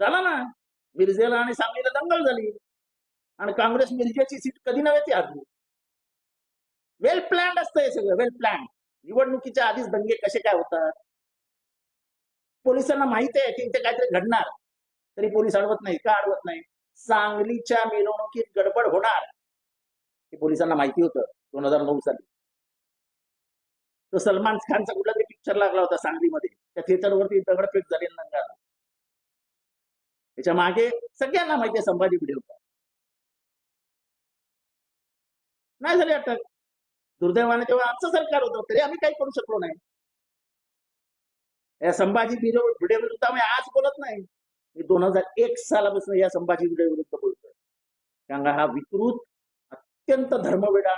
झाला ना? मिरजेला आणि सांगलीला दंगल झाली. आणि काँग्रेस मिरजेची सीट कधी नव्हे ती आधी वेल प्लॅन्ड असतं हे सगळं वेल प्लॅन्ड निवडणुकीच्या आधीच दंगे कसे काय होतात? पोलिसांना माहीत आहे की इथे काहीतरी घडणार. तरी पोलीस अडवत नाही का अडवत नाही सांगलीच्या मिरवणुकीत गडबड होणार. हे पोलिसांना माहिती होतं दोन हजार नऊ साली. तो सलमान खानचा कुठला तरी पिक्चर लागला होता सांगलीमध्ये. त्या थिएटरवरती दगडफेक झाली आणि दंगा त्याच्यामागे सगळ्यांना माहिती आहे संभाजी व्हिडिओ नाही झाली अटक. दुर्दैवाने तेव्हा आमचं सरकार होतं तरी आम्ही काही करू शकलो नाही. या संभाजी भिडे विरुद्ध आम्ही आज बोलत नाही. मी दोन हजार एक सालापासून या संभाजी भिडे विरुद्ध बोलतोय. कारण हा विकृत अत्यंत धर्मवेडा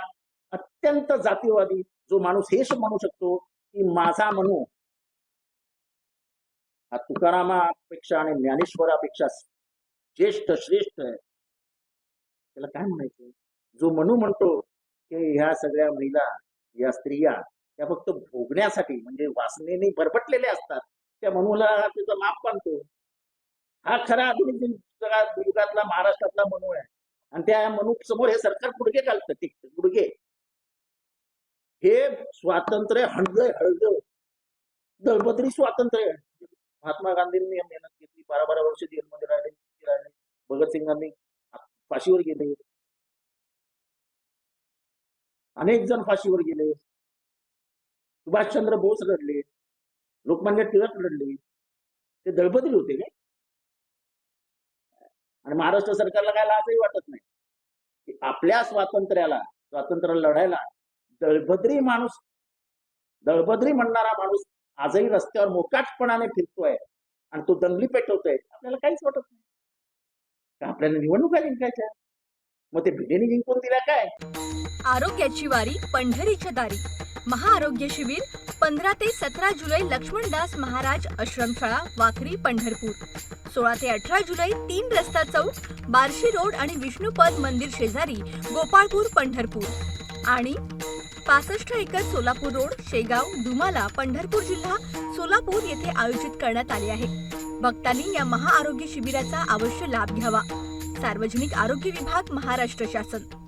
अत्यंत जातीवादी जो माणूस हेच म्हणू शकतो की माझा म्हणू हा तुकारामापेक्षा आणि ज्ञानेश्वरापेक्षा ज्येष्ठ श्रेष्ठ आहे त्याला काय म्हणायचं जो म्हणू म्हणतो की ह्या सगळ्या महिला या स्त्रिया त्या फक्त भोगण्यासाठी म्हणजे वासनेने भरभटलेल्या असतात त्या मनूला त्याचा माप मानतो हा खरा आधुनिक जगात युगातला महाराष्ट्रातला मनू आहे आणि त्या मनू समोर हे सरकार गुडघे घालतं ते गुडघे हे स्वातंत्र्य हळद हळद दळबद्री स्वातंत्र्य आहे. महात्मा गांधींनी मेहनत घेतली. बारा बारा वर्ष जेलमध्ये राहिले राहिले. भगतसिंगांनी फाशीवर गेले. अनेक जण फाशीवर गेले. सुभाषचंद्र बोस लढले लोकमान्य टिळक लढले ते दळपतील होते काय आणि महाराष्ट्र सरकारला काय लाजही वाटत नाही. की आपल्या स्वातंत्र्याला स्वातंत्र्य लढायला दळभद्री माणूस दळभद्री म्हणणारा माणूस आजही रस्त्यावर मोकाटपणाने फिरतोय आणि तो दंगली पेटवतोय. आपल्याला काहीच वाटत नाही. का आपल्याला निवडणुका जिंकायच्या मग ते भिडेने जिंकून दिला काय? आरोग्याची वारी पंढरीच्या दारी. महाआरोग्य शिबिर पंधरा ते सतरा जुलै लक्ष्मणदास महाराज आश्रमशाळा वाखरी पंढरपूर. सोळा ते अठरा जुलै तीन रस्ता चौक बार्शी रोड आणि विष्णुपद मंदिर शेजारी गोपाळपूर पंढरपूर. आणि पासष्ट एकर सोलापूर रोड शेगाव धुमाला पंढरपूर जिल्हा सोलापूर येथे आयोजित करण्यात आले आहे. भक्तांनी या महाआरोग्य शिबिराचा अवश्य लाभ घ्यावा. सार्वजनिक आरोग्य विभाग महाराष्ट्र शासन.